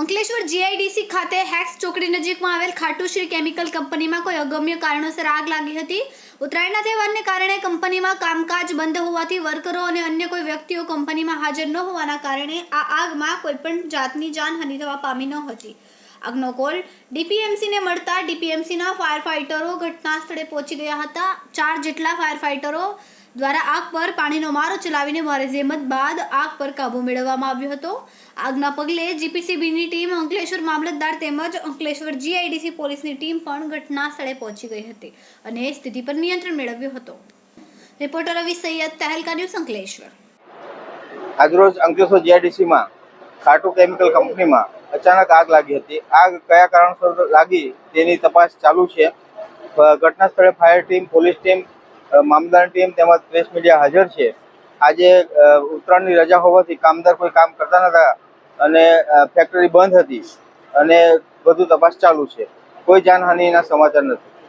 Ankleshwar GIDC ખાતે hex ચોકડી નજીકમાં આવેલ ખાટુશ્રી કેમિકલ કંપનીમાં કોઈ અગમ્ય કારણોસર આગ લાગી હતી. ઉત્તરાયણના તહેવારને કારણે કંપનીમાં કામકાજ બંધ હોવાથી વર્કરો અને અન્ય કોઈ વ્યક્તિઓ કંપનીમાં હાજર ન હોવાના કારણે આ આગમાં કોઈપણ જાતની જાનહાનિ થવા પામી ન હતી. આગનો કોલ ડીપીએમસીને મળતા ડીપીએમસીના ફાયર ફાઇટરો ઘટના સ્થળે પહોંચી ગયા હતા. ચાર જેટલા ફાયર ફાઇટરો દ્વારા આગ પર પાણીનો મારો ચલાવીને ભારે જહેમત બાદ આગ પર કાબુ મેળવવામાં આવ્યો હતો. આગના પગલે જીપીસીબીની ટીમ અંકલેશ્વર મામલતદાર તેમજ અંકલેશ્વર જીઆઈડીસી પોલીસની ટીમ પણ ઘટના સ્થળે પહોંચી ગઈ હતી અને સ્થિતિ પર નિયંત્રણ મેળવ્યો હતો. Reporter Ravi Saiyed Tehelka news Ankleshwar. આજરોજ અંકલેશ્વર જીઆઈડીસીમાં ખાટુ કેમિકલ કંપનીમાં અચાનક આગ લાગી હતી. આગ કયા કારણસર લાગી તેની તપાસ ચાલુ છે. ઘટના સ્થળે ફાયર ટીમ, પોલીસ ટીમ અ, ટીમ તેમજ પ્રેસ મીડિયા હાજર છે. આજે ઉત્તરાયણની રજા હોવાથી કામદાર કોઈ કામ કરતા નતા અને ફેક્ટરી બંધ હતી અને બધું તપાસ ચાલુ છે. કોઈ જાનહાનિના સમાચાર નથી.